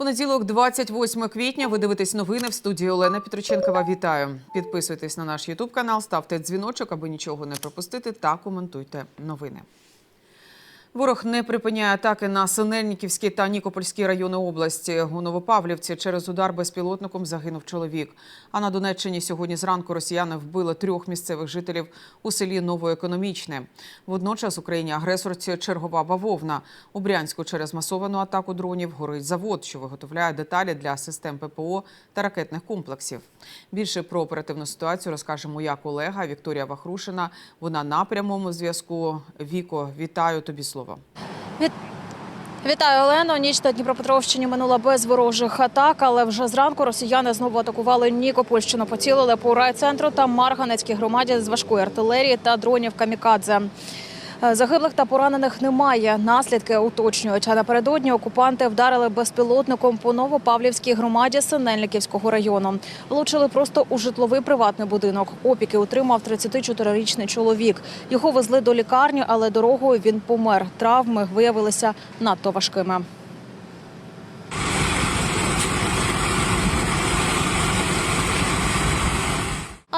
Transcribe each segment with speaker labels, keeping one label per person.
Speaker 1: Понеділок, 28 квітня. Ви дивитесь новини в студії Олена Петриченкова. Вітаю! Підписуйтесь на наш Ютуб канал, ставте дзвіночок, аби нічого не пропустити, та коментуйте новини. Ворог не припиняє атаки на Синельниківський та Нікопольський райони області. У Новопавлівці через удар безпілотником загинув чоловік. А на Донеччині сьогодні зранку росіяни вбили трьох місцевих жителів у селі Новоекономічне. Водночас Україні агресорці чергова бавовна. У Брянську через масовану атаку дронів горить завод, що виготовляє деталі для систем ППО та ракетних комплексів. Більше про оперативну ситуацію розкаже моя колега Вікторія Вахрушина. Вона на прямому зв'язку. Віко, вітаю тобі слово.
Speaker 2: Вітаю, Олено. Ніч на Дніпропетровщині минула без ворожих атак, але вже зранку росіяни знову атакували Нікопольщину. Поцілили по райцентру та Марганецькій громаді з важкої артилерії та дронів камікадзе. Е, Загиблих та поранених немає. Наслідки уточнюють. А напередодні окупанти вдарили безпілотником по Новопавлівській громаді Синельниківського району. Влучили просто у житловий приватний будинок. Опіки отримав 34-річний чоловік. Його везли до лікарні, але дорогою він помер. Травми виявилися надто важкими.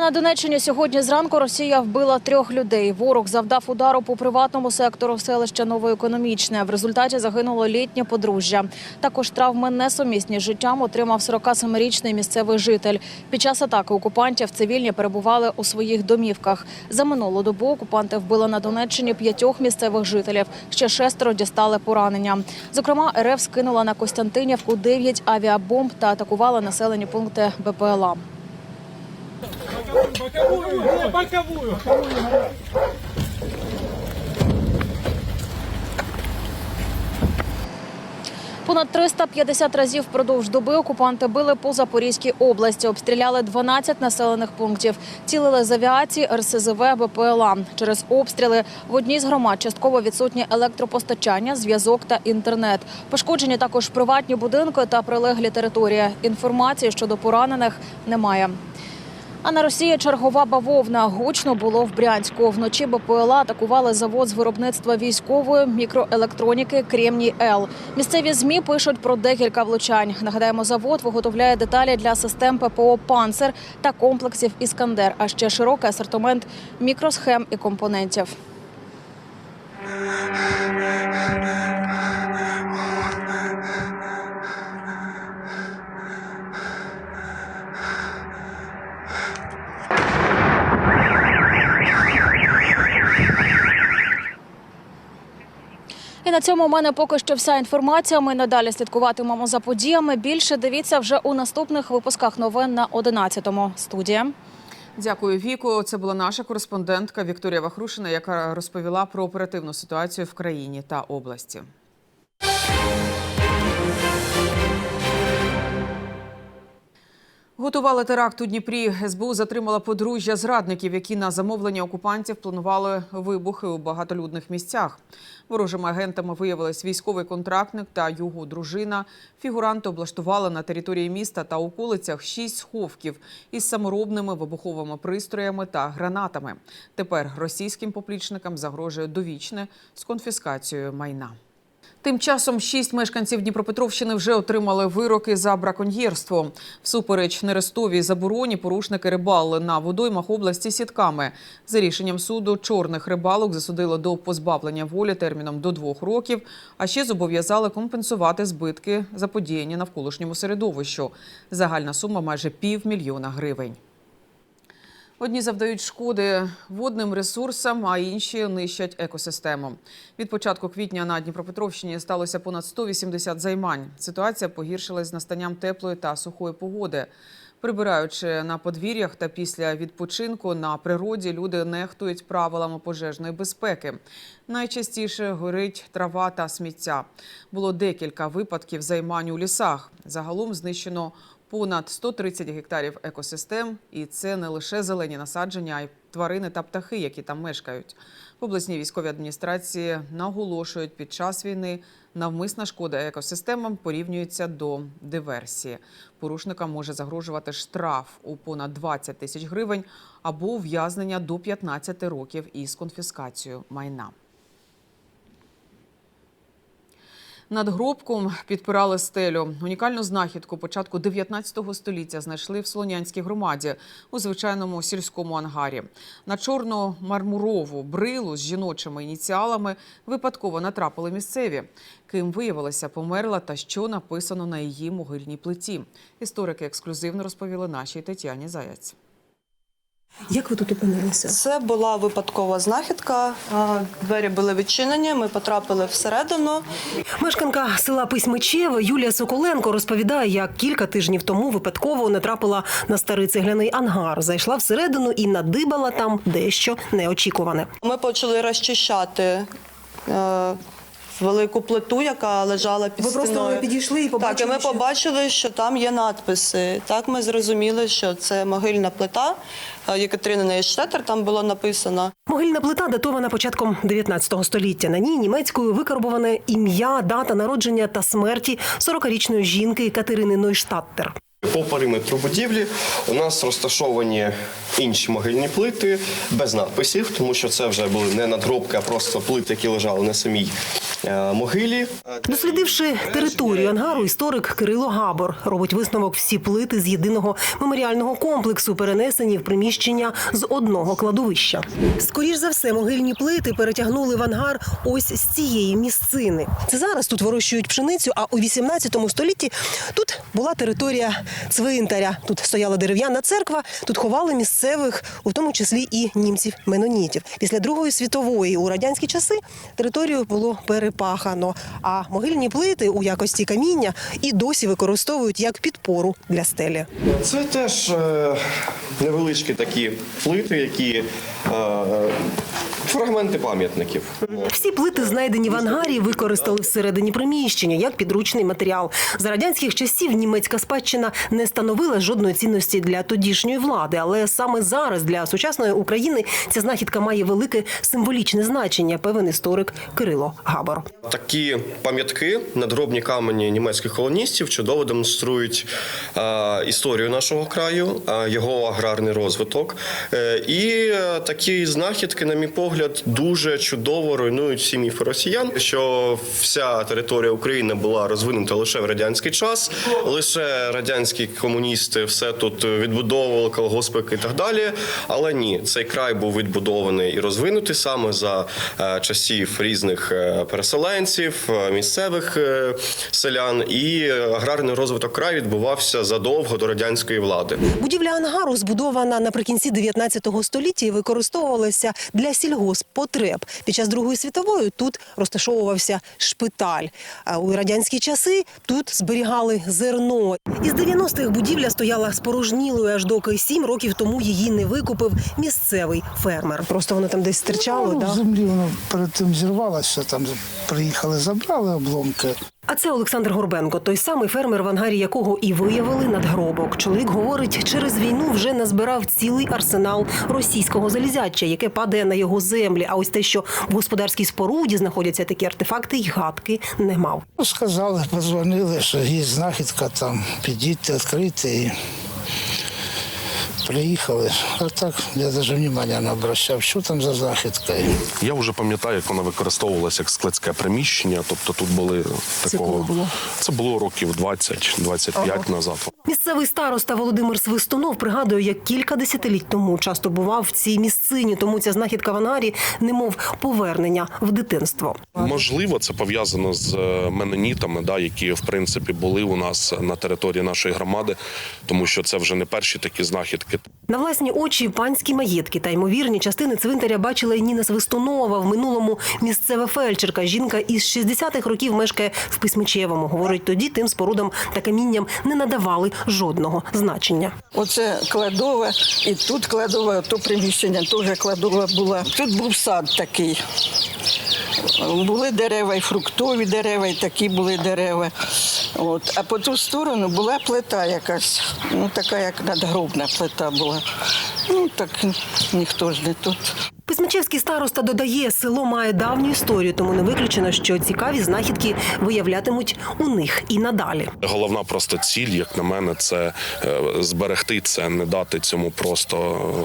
Speaker 2: На Донеччині сьогодні зранку Росія вбила трьох людей. Ворог завдав удару по приватному сектору селища Новоекономічне. В результаті загинуло літнє подружжя. Також травми несумісні з життям отримав 47-річний місцевий житель. Під час атаки окупантів цивільні перебували у своїх домівках. За минулу добу окупанти вбили на Донеччині п'ятьох місцевих жителів. Ще шестеро дістали поранення. Зокрема, РФ скинула на Костянтинівку 9 авіабомб та атакувала населені пункти БПЛА.
Speaker 3: Боковую, боковую.
Speaker 2: Понад 350 разів впродовж доби окупанти били по Запорізькій області, обстріляли 12 населених пунктів, цілили з авіації, РСЗВ, БПЛА. Через обстріли в одній з громад частково відсутні електропостачання, зв'язок та інтернет. Пошкоджені також приватні будинки та прилеглі території. Інформації щодо поранених немає. А на Росії чергова бавовна гучно було в Брянську. Вночі БПЛА атакували завод з виробництва військової мікроелектроніки Кремній Л. Місцеві змі пишуть про декілька влучань. Нагадаємо, завод виготовляє деталі для систем ППО «Панцер» та комплексів Іскандер, а ще широкий асортимент мікросхем і компонентів. На цьому у мене поки що вся інформація. Ми надалі слідкуватимемо за подіями. Більше дивіться вже у наступних випусках новин на 11-му. Студія.
Speaker 1: Дякую, Віку. Це була наша кореспондентка Вікторія Вахрушина, яка розповіла про оперативну ситуацію в країні та області. Готували теракт у Дніпрі. СБУ затримала подружжя зрадників, які на замовлення окупантів планували вибухи у багатолюдних місцях. Ворожими агентами виявились військовий контрактник та його дружина. Фігуранти облаштували на території міста та околицях шість сховків із саморобними вибуховими пристроями та гранатами. Тепер російським поплічникам загрожує довічне з конфіскацією майна. Тим часом шість мешканців Дніпропетровщини вже отримали вироки за браконьєрство. Всупереч нерестовій забороні порушники рибали на водоймах області сітками. За рішенням суду чорних рибалок засудили до позбавлення волі терміном до двох років, а ще зобов'язали компенсувати збитки заподіяні навколишньому середовищу. Загальна сума майже півмільйона гривень. Одні завдають шкоди водним ресурсам, а інші нищать екосистему. Від початку квітня на Дніпропетровщині сталося понад 180 займань. Ситуація погіршилась з настанням теплої та сухої погоди. Прибираючи на подвір'ях та після відпочинку на природі, люди нехтують правилами пожежної безпеки. Найчастіше горить трава та сміття. Було декілька випадків займань у лісах. Загалом знищено понад 130 гектарів екосистем, і це не лише зелені насадження, а й тварини та птахи, які там мешкають. В обласній військовій адміністрації наголошують, під час війни навмисна шкода екосистемам порівнюється до диверсії. Порушникам може загрожувати штраф у понад 20 тисяч гривень або ув'язнення до 15 років із конфіскацією майна. Над гробком підпирали стелю. Унікальну знахідку початку 19 століття знайшли в Солонянській громаді у звичайному сільському ангарі. На чорну мармурову брилу з жіночими ініціалами випадково натрапили місцеві. Ким виявилася померла та що написано на її могильній плиті. Історики ексклюзивно розповіли нашій Тетяні Заяць.
Speaker 4: Як ви тут опинилися?
Speaker 5: Це була випадкова знахідка. Двері були відчинені. Ми потрапили всередину.
Speaker 4: Мешканка села Письмичеве Юлія Соколенко розповідає, як кілька тижнів тому випадково натрапила на старий цегляний ангар, зайшла всередину і надибала там дещо неочікуване.
Speaker 5: Ми почали розчищати. Е, Велику плиту, яка лежала під
Speaker 4: Ви просто
Speaker 5: стіною.
Speaker 4: підійшли і побачили,
Speaker 5: Так, і ми
Speaker 4: що-
Speaker 5: побачили, що там є надписи. Так ми зрозуміли, що це могильна плита е, Єкатерини Нейштетер, там було написано.
Speaker 4: Могильна плита датована початком 19 століття. На ній німецькою викарбоване ім'я, дата народження та смерті 40-річної жінки Катерини Нойштаттер.
Speaker 6: По периметру будівлі у нас розташовані інші могильні плити без надписів, тому що це вже були не надгробки, а просто плити, які лежали на самій е, могилі.
Speaker 4: Дослідивши територію ангару, історик Кирило Габор робить висновок всі плити з єдиного меморіального комплексу, перенесені в приміщення з одного кладовища. Скоріш за все, могильні плити перетягнули в ангар ось з цієї місцини. Це зараз тут вирощують пшеницю. А у 18 столітті тут була територія цвинтаря. Тут стояла дерев'яна церква. Тут ховали місцевих, у тому числі і німців-менонітів. Після Другої світової у радянські часи територію було перепахано. А могильні плити у якості каміння і досі використовують як підпору для стелі.
Speaker 6: Це теж е, невеличкі такі плити, які е, фрагменти пам'ятників.
Speaker 4: Всі плити, знайдені в ангарі, використали всередині приміщення як підручний матеріал. За радянських часів німецька спадщина не становила жодної цінності для тодішньої влади, але саме зараз для сучасної України ця знахідка має велике символічне значення. Певен історик Кирило Габор.
Speaker 6: Такі пам'ятки, надгробні камені німецьких колоністів чудово демонструють історію нашого краю, його аграрний розвиток. Е, і е, такі знахідки, на мій погляд, дуже чудово руйнують всі міфи росіян, що вся територія України була розвинута лише в радянський час, лише радянські комуністи все тут відбудовували колгоспики і так далі. Але ні, цей край був відбудований і розвинутий саме за е, часів різних е, переселенців, е, місцевих селян, і аграрний розвиток краю відбувався задовго до радянської влади.
Speaker 4: Будівля ангару збудована наприкінці 19 століття і використовувалася для сільгосппотреб. Під час Другої світової тут розташовувався шпиталь. А у радянські часи тут зберігали зерно. Із 90-х будівля стояла спорожнілою, аж доки сім років тому її не викупив місцевий фермер. Просто воно там десь стирчало.
Speaker 7: Ну,
Speaker 4: да?
Speaker 7: землі воно перед тим зірвалося, там приїхали, забрали обломки.
Speaker 4: А це Олександр Горбенко, той самий фермер, в ангарі якого і виявили надгробок. Чоловік говорить, через війну вже назбирав цілий арсенал російського залізяча, яке падає на його землі. А ось те, що в господарській споруді знаходяться такі артефакти, й гадки не мав.
Speaker 7: Ну, сказали, позвонили, що є знахідка там, підійти, відкрити. Приїхали. А так я навіть уваги не обращав, що там за знахідка.
Speaker 8: Я вже пам'ятаю, як вона використовувалася як складське приміщення. Тобто тут були такого
Speaker 4: коли було?
Speaker 8: це було років 20-25 назад.
Speaker 4: Місцевий староста Володимир Свистунов пригадує, як кілька десятиліть тому часто бував в цій місцині, тому ця знахідка в ангарі, немов повернення в дитинство.
Speaker 8: Можливо, це пов'язано з е, менонітами, да, які в принципі були у нас на території нашої громади, тому що це вже не перші такі знахідки.
Speaker 4: На власні очі панські маєтки та ймовірні частини цвинтаря бачила і Ніна Свистунова. В минулому місцева фельдшерка. Жінка із 60-х років мешкає в Письмичевому. Говорить, тоді тим спорудам та камінням не надавали жодного значення.
Speaker 9: Оце кладова, і тут кладова, то приміщення теж кладова була. Тут був сад такий. Були дерева, і фруктові дерева, і такі були дерева. От. А по ту сторону була плита якась, ну така як надгробна плита була. Ну так ніхто ж не тут.
Speaker 4: Письмичевський староста додає, село має давню історію, тому не виключено, що цікаві знахідки виявлятимуть у них і надалі.
Speaker 8: Головна просто ціль, як на мене, це е, зберегти це, не дати цьому просто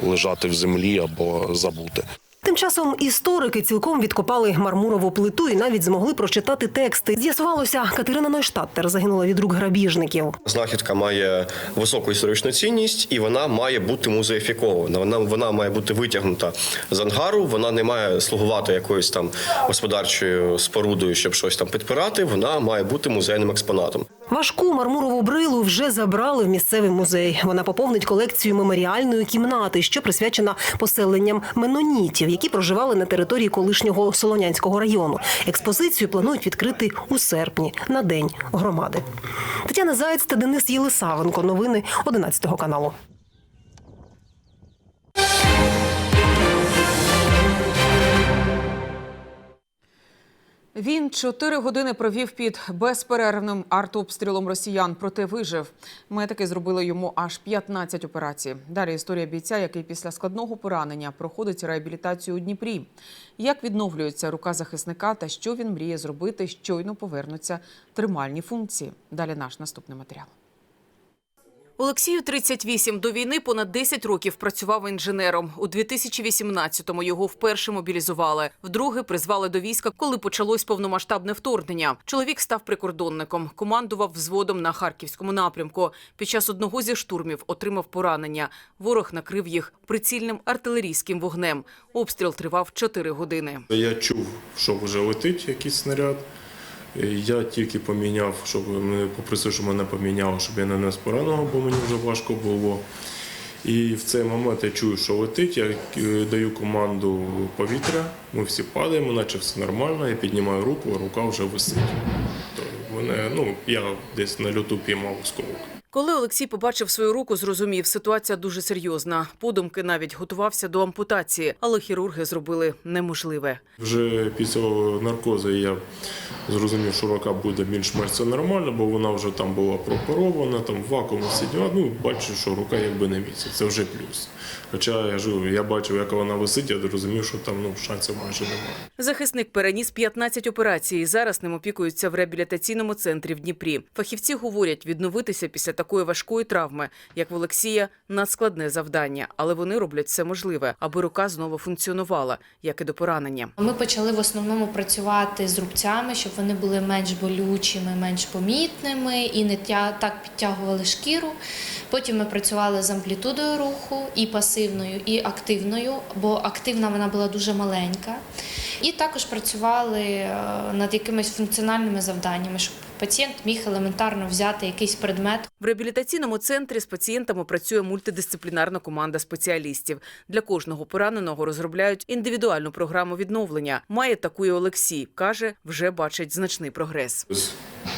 Speaker 8: лежати в землі або забути.
Speaker 4: Тим часом історики цілком відкопали мармурову плиту і навіть змогли прочитати тексти. З'ясувалося, Катерина Нойштаттер загинула від рук грабіжників.
Speaker 6: Знахідка має високу історичну цінність і вона має бути музеїфікована. Вона, вона має бути витягнута з ангару. Вона не має слугувати якоюсь там господарчою спорудою, щоб щось там підпирати. Вона має бути музейним експонатом.
Speaker 4: Важку мармурову брилу вже забрали в місцевий музей. Вона поповнить колекцію меморіальної кімнати, що присвячена поселенням менонітів, які проживали на території колишнього Солонянського району. Експозицію планують відкрити у серпні на день громади. Тетяна Заєць та Денис Єлисавенко. Новини 11 каналу.
Speaker 1: Він чотири години провів під безперервним артобстрілом росіян, проте вижив. Медики зробили йому аж 15 операцій. Далі історія бійця, який після складного поранення проходить реабілітацію у Дніпрі. Як відновлюється рука захисника та що він мріє зробити, щойно повернуться тримальні функції. Далі наш наступний матеріал. Олексію 38. До війни понад 10 років працював інженером. У 2018-му його вперше мобілізували. Вдруге призвали до війська, коли почалось повномасштабне вторгнення. Чоловік став прикордонником, командував взводом на харківському напрямку. Під час одного зі штурмів отримав поранення. Ворог накрив їх прицільним артилерійським вогнем. Обстріл тривав 4 години.
Speaker 10: Я чув, що вже летить якийсь снаряд. Я тільки поміняв, щоб попросив, щоб мене поміняло, щоб я не нес пораненого, бо мені вже важко було. І в цей момент я чую, що летить. Я е, даю команду повітря. Ми всі падаємо, наче все нормально. Я піднімаю руку, рука вже висить. То вони, ну, я десь на льоту піймав осколок.
Speaker 1: Коли Олексій побачив свою руку, зрозумів, ситуація дуже серйозна. Подумки навіть готувався до ампутації, але хірурги зробили неможливе.
Speaker 10: Вже після наркозу я зрозумів, що рука буде більш-менш це нормально, бо вона вже там була прооперована, там в вакуумі сиділа. Ну, бачу, що рука якби не місяць. Це вже плюс. Хоча я живу, я бачив, як вона висить, я зрозумів, що там ну, шансів майже немає.
Speaker 1: Захисник переніс 15 операцій і зараз ним опікуються в реабілітаційному центрі в Дніпрі. Фахівці говорять, відновитися після такої важкої травми, як в Олексія, надскладне завдання, але вони роблять все можливе, аби рука знову функціонувала, як і до поранення.
Speaker 11: Ми почали в основному працювати з рубцями, щоб вони були менш болючими, менш помітними і не так підтягували шкіру. Потім ми працювали з амплітудою руху і пасивною, і активною, бо активна вона була дуже маленька. І також працювали е, над якимись функціональними завданнями, щоб пацієнт міг елементарно взяти якийсь предмет,
Speaker 1: В реабілітаційному центрі з пацієнтами працює мультидисциплінарна команда спеціалістів. Для кожного пораненого розробляють індивідуальну програму відновлення. Має таку і Олексій. каже, вже бачить значний прогрес.
Speaker 10: З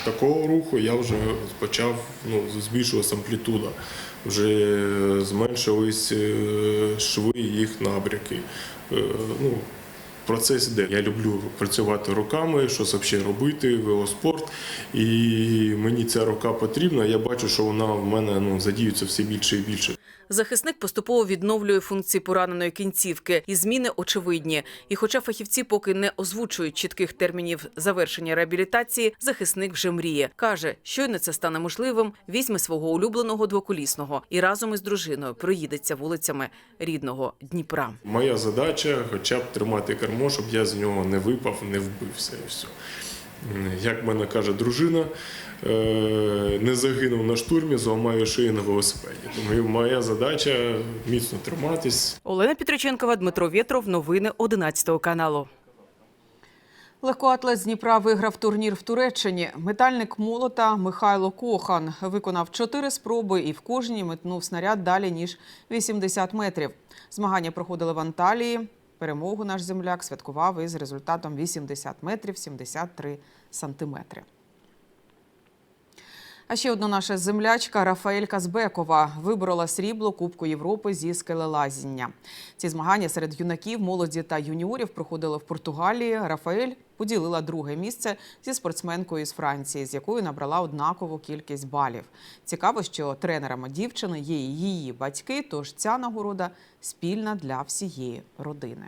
Speaker 10: такого руху я вже почав ну, збільшувалася амплітуда. Вже зменшились е, шви їх набряки. Е, Ну, процес йде. Я люблю працювати руками, щось взагалі робити, велоспорт. І мені ця рука потрібна. Я бачу, що вона в мене ну, задіюється все більше і більше.
Speaker 1: Захисник поступово відновлює функції пораненої кінцівки, і зміни очевидні. І хоча фахівці поки не озвучують чітких термінів завершення реабілітації, захисник вже мріє. Каже, щойно це стане можливим, візьме свого улюбленого двоколісного і разом із дружиною проїдеться вулицями рідного Дніпра.
Speaker 10: Моя задача хоча б тримати кермо, щоб я з нього не випав, не вбився і все. Як мене каже дружина, е, не загинув на штурмі, зламаю шиї на велосипеді. Тому моя задача міцно триматись,
Speaker 1: Олена Петриченкова, Дмитро Вєтров. Новини 11 каналу. Легкоатлет з Дніпра виграв турнір в Туреччині. Метальник молота Михайло Кохан виконав чотири спроби і в кожній метнув снаряд далі ніж 80 метрів. Змагання проходили в Анталії. Перемогу наш земляк святкував із результатом 80 метрів 73 сантиметри. А ще одна наша землячка Рафаелька Збекова виборола срібло Кубку Європи зі скелелазіння. Ці змагання серед юнаків, молоді та юніорів проходили в Португалії. Рафаель поділила друге місце зі спортсменкою з Франції, з якою набрала однакову кількість балів. Цікаво, що тренерами дівчини є її батьки, тож ця нагорода спільна для всієї родини.